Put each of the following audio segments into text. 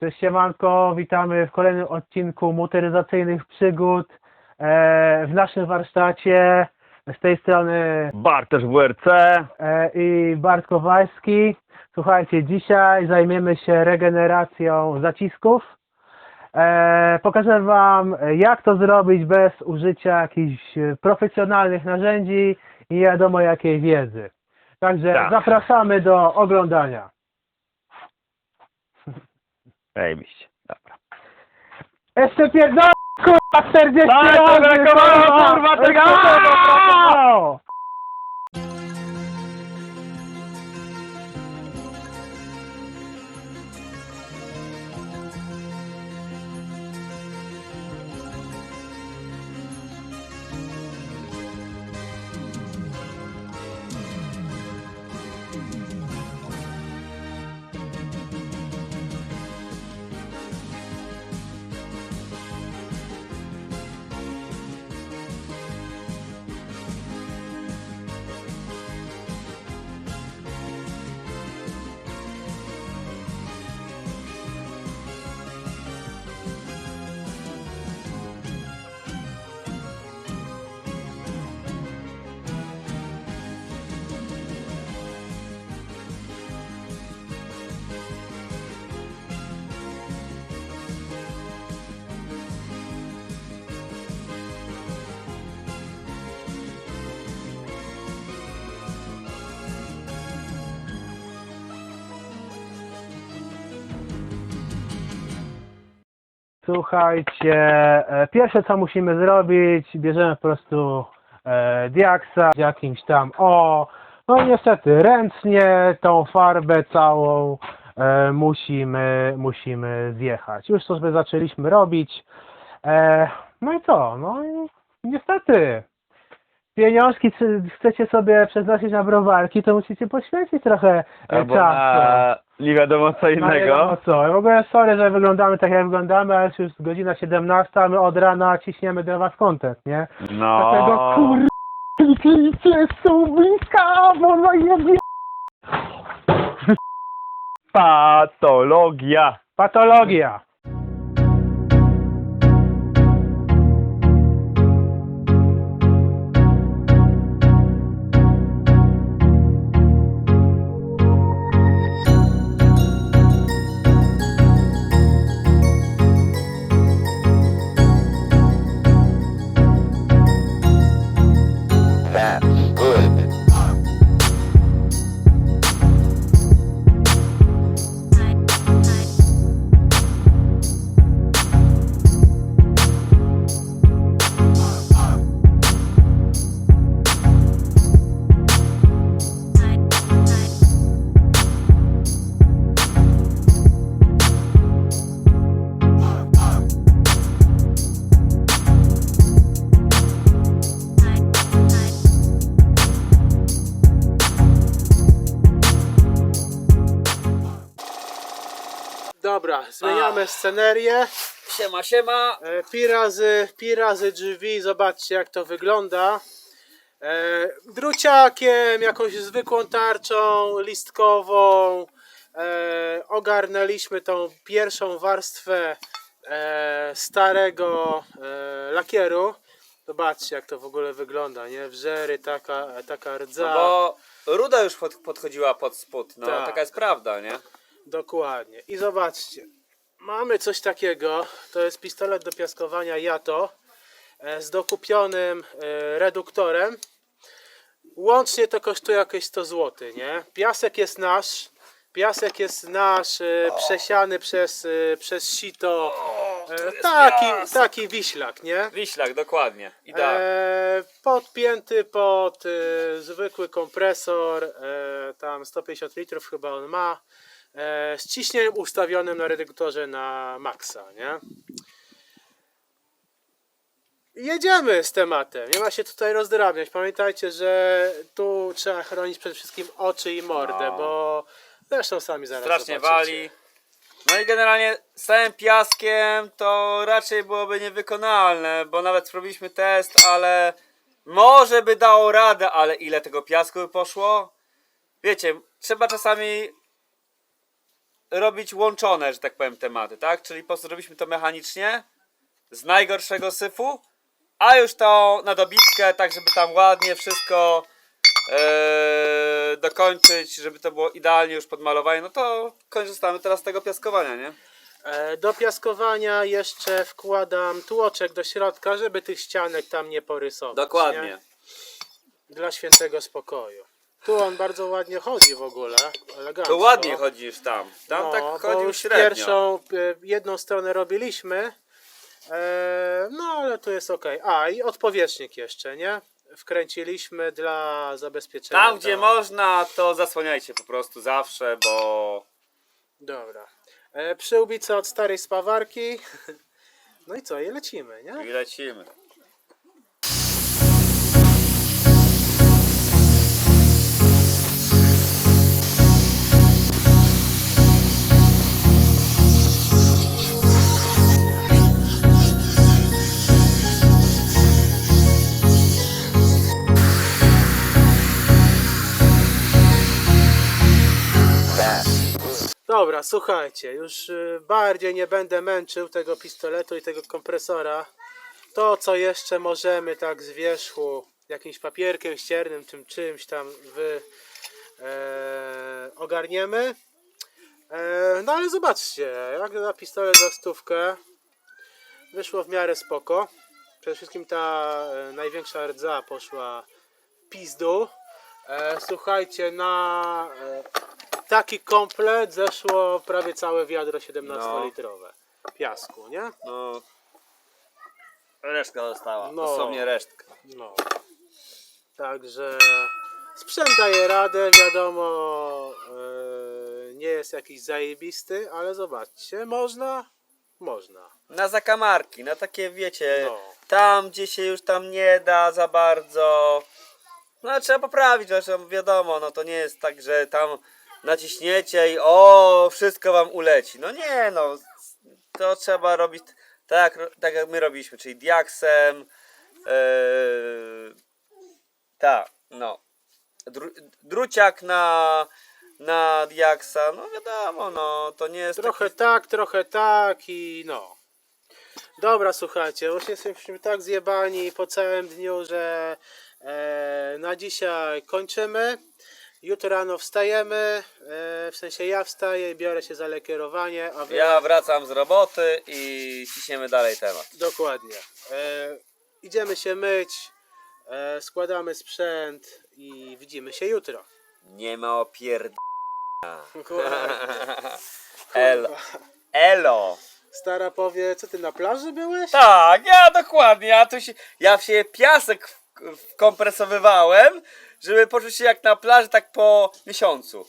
Cześć siemanko, witamy w kolejnym odcinku motoryzacyjnych przygód e, w naszym warsztacie. Z tej strony Bartosz WRC. e, i Bart Kowalski. Słuchajcie, dzisiaj zajmiemy się regeneracją zacisków. E, pokażę Wam, jak to zrobić bez użycia jakichś profesjonalnych narzędzi i nie wiadomo jakiej wiedzy. Także Tak. zapraszamy do oglądania. Zajebiście. Dobra. Jeszcze pierdolę, kurwa, 40 Tak, razy, to brakowało, kurwa, tylko tego brakowało. Słuchajcie, e, pierwsze co musimy zrobić, bierzemy po prostu e, diaksa z jakimś tam, o, no i niestety ręcznie tą farbę całą e, musimy, musimy zjechać. Już to sobie zaczęliśmy robić. No i co? No i niestety. Pieniążki chcecie sobie przeznaczyć na browarki, to musicie poświęcić trochę Albo czasu. na nie wiadomo co No nie wiadomo innego. co. W ogóle sorry, że wyglądamy tak jak wyglądamy, ale już jest godzina 17, a my od rana ciśniemy do was content, nie? Dlatego No. kur... Kliknijcie subika, bo no jebie... Patologia. Patologia. Dobra, zmieniamy scenerię. Siema, siema. E, Pi razy, pi razy drzwi, zobaczcie jak to wygląda. E, druciakiem, jakąś zwykłą tarczą listkową. E, ogarnęliśmy tą pierwszą warstwę e, starego e, lakieru. Zobaczcie jak to w ogóle wygląda, nie? Wżery, taka, taka rdza. No bo ruda już pod, podchodziła pod spód, no Tak. taka jest prawda, nie? Dokładnie. I zobaczcie, mamy coś takiego, to jest pistolet do piaskowania Jato e, z dokupionym e, reduktorem. Łącznie to kosztuje jakieś 100 zł, nie? Piasek jest nasz, piasek jest nasz, e, przesiany przez, przez sito, e, taki, taki wiślak, nie? Wiślak, dokładnie. Idealnie. E, podpięty pod e, zwykły kompresor, e, tam 150 litrów chyba on ma, z ciśnieniem ustawionym na reduktorze na maksa, nie? Jedziemy z tematem, nie ma się tutaj rozdrabniać. Pamiętajcie, że tu trzeba chronić przede wszystkim oczy i mordę, No. bo zresztą sami zaraz Strasznie zobaczycie. wali. No i generalnie z całym piaskiem to raczej byłoby niewykonalne, bo nawet zrobiliśmy test, ale może by dało radę, ale ile tego piasku by poszło? Wiecie, trzeba czasami robić łączone, że tak powiem, tematy, tak? Czyli po prostu robiliśmy to mechanicznie z najgorszego syfu, a już to na dobitkę, tak żeby tam ładnie wszystko e, dokończyć, żeby to było idealnie już podmalowane, no to korzystamy teraz z tego piaskowania, nie? E, Do piaskowania jeszcze wkładam tłoczek do środka, żeby tych ścianek tam nie porysować. Nie? Dla świętego spokoju. Tu on bardzo ładnie chodzi w ogóle, elegancko. To ładnie chodzisz tam. Tam no, tak bo chodził już średnio. Pierwszą, e, jedną stronę robiliśmy, e, no ale tu jest ok. A i odpowietrznik jeszcze, nie? Wkręciliśmy dla zabezpieczenia. Tam, gdzie można, to zasłaniajcie po prostu zawsze, bo Dobra. E, przyłbica od starej spawarki. No i co, i lecimy, nie? i lecimy. Dobra, słuchajcie, już y, bardziej nie będę męczył tego pistoletu i tego kompresora. To, co jeszcze możemy tak z wierzchu, jakimś papierkiem ściernym, czym czymś tam wy, e, ogarniemy. E, no ale zobaczcie, jak na pistolet za stówkę wyszło w miarę spoko. Przede wszystkim ta e, największa rdza poszła pizdu. E, słuchajcie, na e, taki komplet zeszło prawie całe wiadro 17-litrowe piasku, nie? No. Resztka została. No. Dosłownie resztka. No. Także sprzęt daje radę, wiadomo, e, nie jest jakiś zajebisty, ale zobaczcie, można, można. Na zakamarki, na takie wiecie, No. tam gdzie się już tam nie da za bardzo. No trzeba poprawić, zresztą wiadomo, no to nie jest tak, że tam naciśniecie i o, wszystko wam uleci. No nie, no to trzeba robić tak, jak- tak jak my robiliśmy, czyli diaksem. Yy, tak, no. Dru, druciak na, na diaksa, no wiadomo, no to nie jest Trochę tak, trochę tak i no. Dobra, słuchajcie, już jesteśmy tak zjebani po całym dniu, że e, na dzisiaj kończymy. Jutro rano wstajemy, e, w sensie ja wstaję i biorę się za lekierowanie, a wy... Ja wracam z roboty i ciśniemy dalej temat. Dokładnie. E, idziemy się myć, e, składamy sprzęt i widzimy się jutro. Nie ma opierd... Kurwa, El... Elo. Stara powie, co ty na plaży byłeś? Tak, ja dokładnie. Ja, tu się, ja w siebie piasek w- wkompresowywałem, żeby poczuć się jak na plaży tak po miesiącu.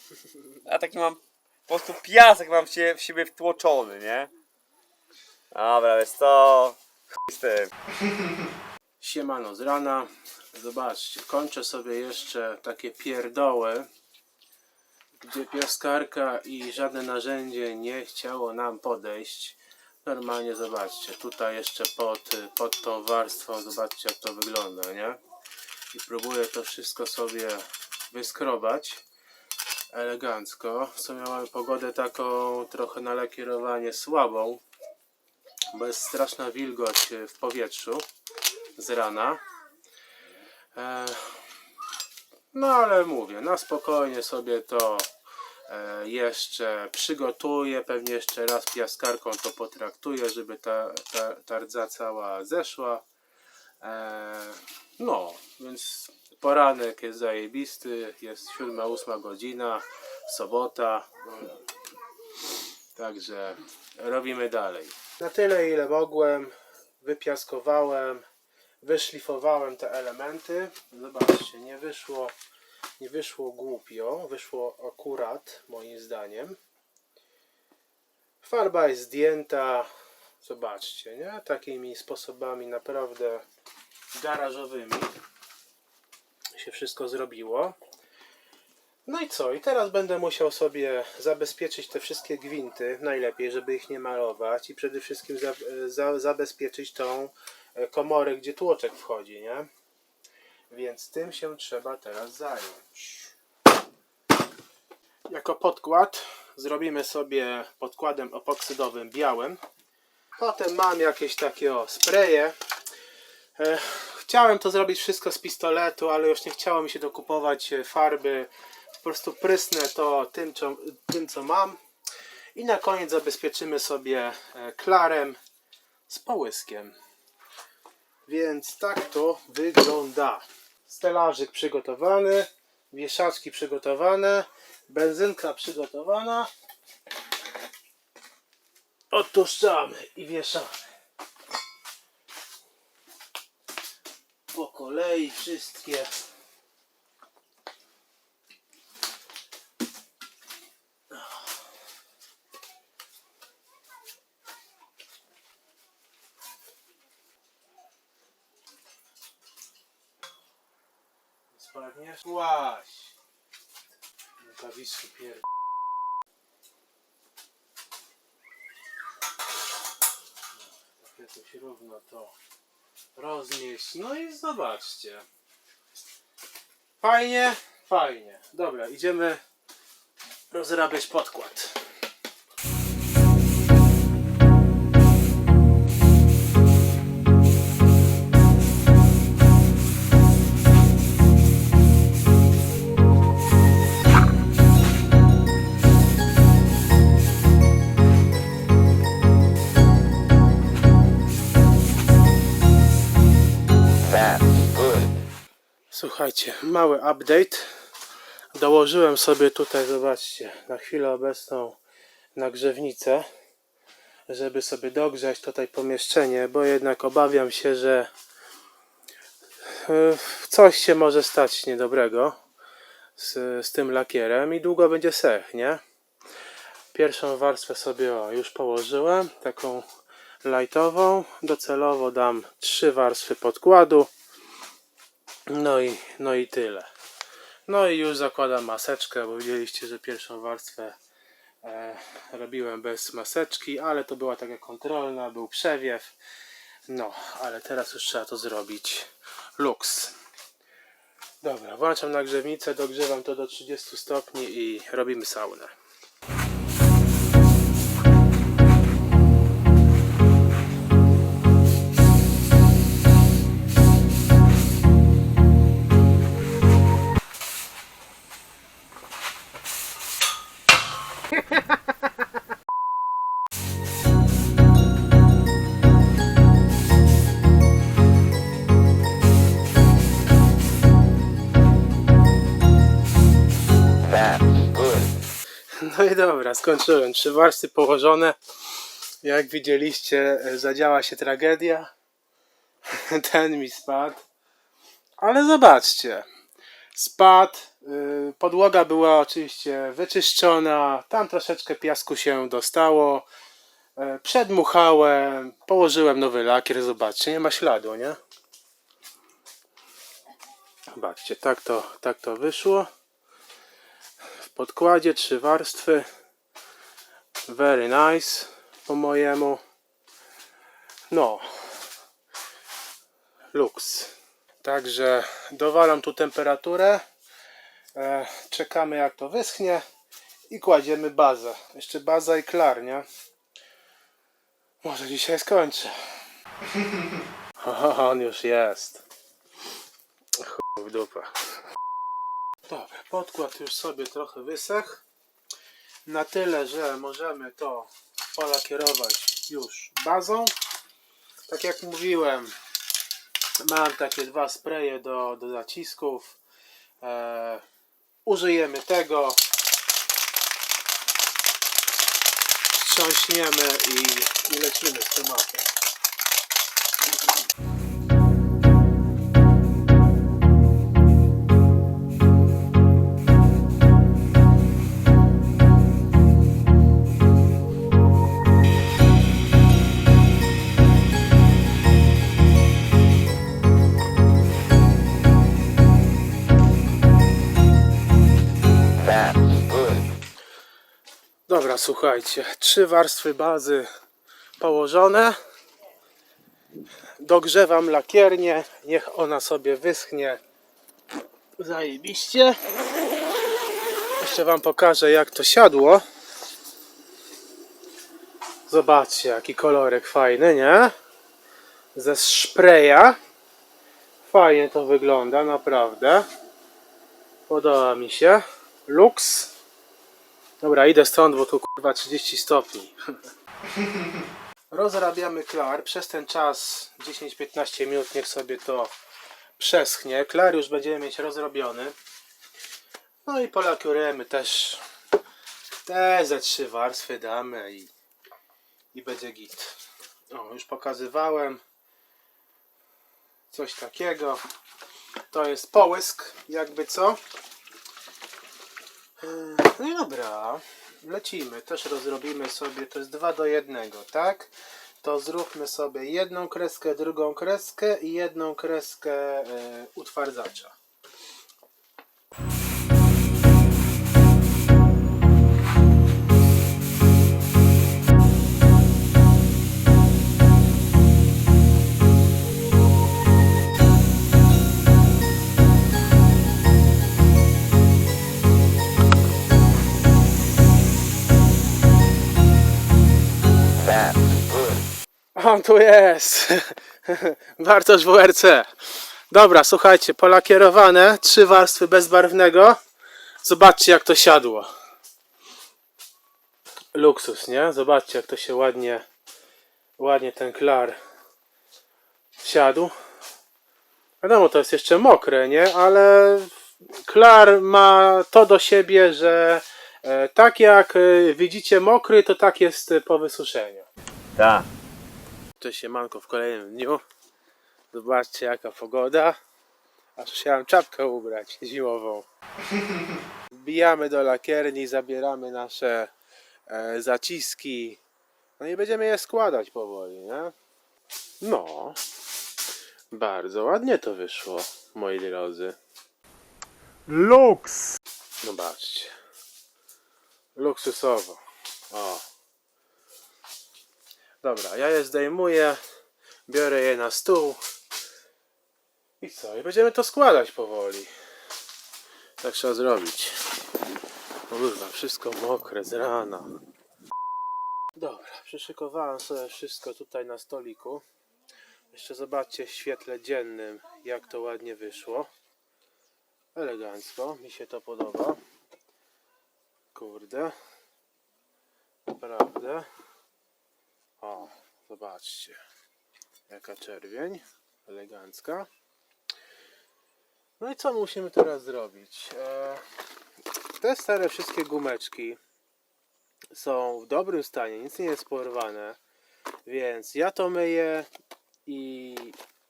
Ja taki mam, po prostu piasek mam siebie, w siebie wtłoczony, nie? Dobra, wiesz co? Chuj z tym. Siemano z rana. Zobaczcie, kończę sobie jeszcze takie pierdoły, gdzie piaskarka i żadne narzędzie nie chciało nam podejść. Normalnie zobaczcie, tutaj jeszcze pod, pod tą warstwą, zobaczcie jak to wygląda, nie? I próbuję to wszystko sobie wyskrobać elegancko. Sumie mamy pogodę taką trochę na lakierowanie słabą, bo jest straszna wilgoć w powietrzu z rana. E, no ale mówię, na spokojnie sobie to e, jeszcze przygotuję, pewnie jeszcze raz piaskarką to potraktuję, żeby ta, ta, ta rdza cała zeszła. E, no, więc poranek jest zajebisty, jest 7-8 godzina, sobota. Także robimy dalej. Na tyle ile mogłem, wypiaskowałem, wyszlifowałem te elementy. Zobaczcie, nie wyszło, nie wyszło głupio, wyszło akurat moim zdaniem. Farba jest zdjęta, zobaczcie, nie? Takimi sposobami naprawdę garażowymi się wszystko zrobiło. No i co? I teraz będę musiał sobie zabezpieczyć te wszystkie gwinty, najlepiej, żeby ich nie malować i przede wszystkim za, za, zabezpieczyć tą e, komorę, gdzie tłoczek wchodzi, nie? Więc tym się trzeba teraz zająć. Jako podkład zrobimy sobie podkładem epoksydowym białym. Potem mam jakieś takie o spraye. E, Chciałem to zrobić wszystko z pistoletu, ale już nie chciało mi się dokupować e, farby. Po prostu prysnę to tym, co, tym, co mam. I na koniec zabezpieczymy sobie e, klarem z połyskiem. Więc tak to wygląda. Stelażyk przygotowany, wieszaczki przygotowane, benzynka przygotowana. Otuszczamy i wieszamy. Po kolei wszystkie. Spadniesz? Łaś! Klawiszy pier... Tak jakoś równo to rozmieść. No i zobaczcie. Fajnie, fajnie. Dobra, idziemy rozrabiać podkład. Słuchajcie, mały update. Dołożyłem sobie tutaj, zobaczcie, na chwilę obecną nagrzewnicę, żeby sobie dogrzać tutaj pomieszczenie, bo jednak obawiam się, że e, coś się może stać niedobrego z, z tym lakierem i długo będzie sech, nie? Pierwszą warstwę sobie o, już położyłem, taką lightową. Docelowo dam trzy warstwy podkładu. No i, no i tyle. No i już zakładam maseczkę, bo widzieliście, że pierwszą warstwę e, robiłem bez maseczki, ale to była taka kontrolna, był przewiew. No, ale teraz już trzeba to zrobić luks. Dobra, włączam nagrzewnicę, dogrzewam to do 30 stopni i robimy saunę. No i dobra, skończyłem. Trzy warstwy położone. Jak widzieliście, e, zadziała się tragedia. Ten mi spadł. Ale zobaczcie. Spadł. y, Podłoga była oczywiście wyczyszczona. Tam troszeczkę piasku się dostało. E, Przedmuchałem. Położyłem nowy lakier. Zobaczcie, nie ma śladu, nie? Zobaczcie, tak to, tak to wyszło podkładzie trzy warstwy. Very nice po mojemu. No. Lux. Także dowalam tu temperaturę. E, czekamy jak to wyschnie i kładziemy bazę. Jeszcze baza i klar nie? Może dzisiaj skończę. O, on już jest. Chuj w dupę Dobra, podkład już sobie trochę wysechł. Na tyle, że możemy to polakierować już bazą. Tak jak mówiłem, mam takie dwa spraye do, do zacisków. E, użyjemy tego. Wstrząśniemy i, i lecimy z tematem. Dobra, słuchajcie, trzy warstwy bazy położone. Dogrzewam lakiernię, niech ona sobie wyschnie zajebiście. Jeszcze Wam pokażę jak to siadło. Zobaczcie, jaki kolorek fajny, nie? Ze szpreja. Fajnie to wygląda, naprawdę. Podoba mi się. Lux. Dobra, idę stąd, bo tu kurwa 30 stopni. Rozrabiamy klar. Przez ten czas 10-15 minut niech sobie to przeschnie. Klar już będziemy mieć rozrobiony. No i polakierujemy też te ze trzy warstwy damy i, i będzie git. O, już pokazywałem coś takiego. To jest połysk, jakby co. Yy, No i dobra, lecimy. Też rozrobimy sobie, to jest 2 do 1, tak? To zróbmy sobie jedną kreskę, drugą kreskę i jedną kreskę yy, utwardzacza. On tu jest! Bartosz WRC. Dobra, słuchajcie, polakierowane, trzy warstwy bezbarwnego. Zobaczcie jak to siadło. Luksus, nie? Zobaczcie jak to się ładnie, ładnie ten klar siadł. Wiadomo, to jest jeszcze mokre, nie? Ale klar ma to do siebie, że e, tak jak e, widzicie mokry, to tak jest po wysuszeniu. Tak. Cześć siemanko w kolejnym dniu. Zobaczcie jaka pogoda. Aż chciałem czapkę ubrać zimową. Wbijamy do lakierni, zabieramy nasze e, zaciski. No i będziemy je składać powoli, nie? No. Bardzo ładnie to wyszło, moi drodzy. Lux. Zobaczcie. Luksusowo. O. Dobra, ja je zdejmuję, biorę je na stół i co? I będziemy to składać powoli. Tak trzeba zrobić. Kurwa, wszystko mokre z rana. Dobra, przyszykowałem sobie wszystko tutaj na stoliku. Jeszcze zobaczcie w świetle dziennym, jak to ładnie wyszło. Elegancko, mi się to podoba. Kurde. Naprawdę. O, zobaczcie. Jaka czerwień. Elegancka. No i co musimy teraz zrobić? E, te stare wszystkie gumeczki są w dobrym stanie, nic nie jest porwane. Więc ja to myję i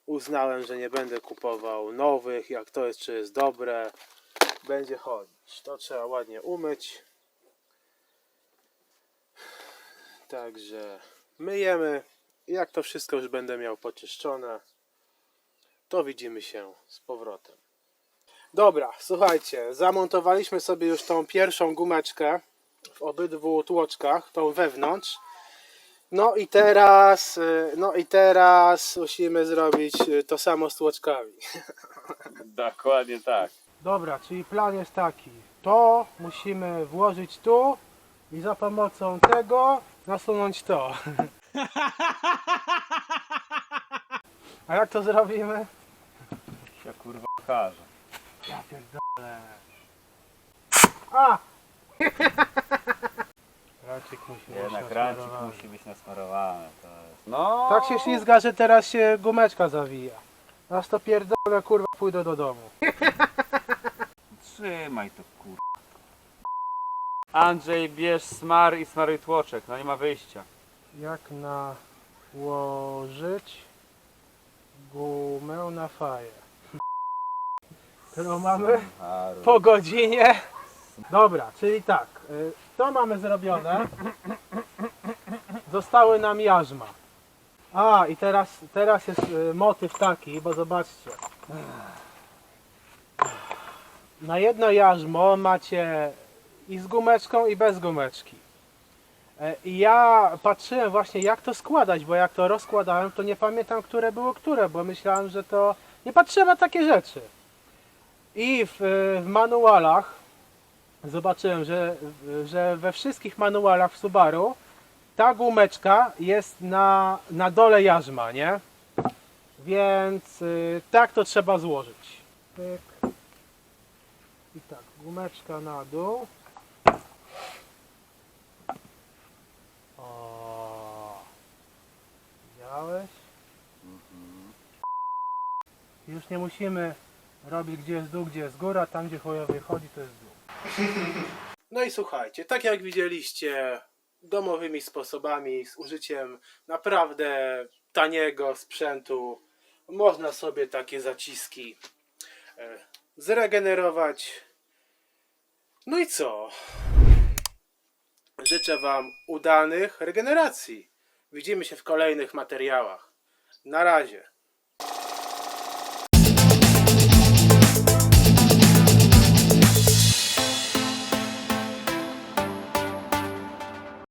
uznałem, że nie będę kupował nowych, jak to jest, czy jest dobre. Będzie chodzić. To trzeba ładnie umyć. Także myjemy. Jak to wszystko już będę miał poczyszczone, to widzimy się z powrotem. Dobra, słuchajcie, zamontowaliśmy sobie już tą pierwszą gumeczkę w obydwu tłoczkach, tą wewnątrz. No i teraz, y, no i teraz musimy zrobić y, to samo z tłoczkami. Dokładnie tak. Dobra, czyli plan jest taki. To musimy włożyć tu i za pomocą tego nasunąć to. A jak to zrobimy? Się kurwa każe. Ja pierdolę. A! Racik musi być Jednak rancik nasmarowany. musi być nasmarowany. To jest... No. Tak się ślizga, że teraz się gumeczka zawija. Nas to pierdolę, kurwa, pójdę do domu. Trzymaj to kurwa. Andrzej, bierz smar i smaruj tłoczek. No nie ma wyjścia. Jak nałożyć gumę na faję? Którą mamy? Po godzinie. Dobra, czyli tak. y, To mamy zrobione. Zostały nam jarzma. A i teraz, teraz jest y, motyw taki, bo zobaczcie. Na jedno jarzmo macie i z gumeczką i bez gumeczki. E, I ja patrzyłem właśnie jak to składać, bo jak to rozkładałem, to nie pamiętam, które było które, bo myślałem, że to. Nie patrzyłem na takie rzeczy. I w, w manualach zobaczyłem, że, że we wszystkich manualach w Subaru ta gumeczka jest na, na dole jarzma, nie? Więc y, tak to trzeba złożyć. Pyk. I tak, gumeczka na dół. Widziałeś? Już nie musimy robić gdzie jest dół, gdzie jest góra, tam gdzie chujowy chodzi to jest dół. No i słuchajcie, tak jak widzieliście, domowymi sposobami, z użyciem naprawdę taniego sprzętu, można sobie takie zaciski e, zregenerować. No i co? Życzę Wam udanych regeneracji. Widzimy się w kolejnych materiałach. Na razie.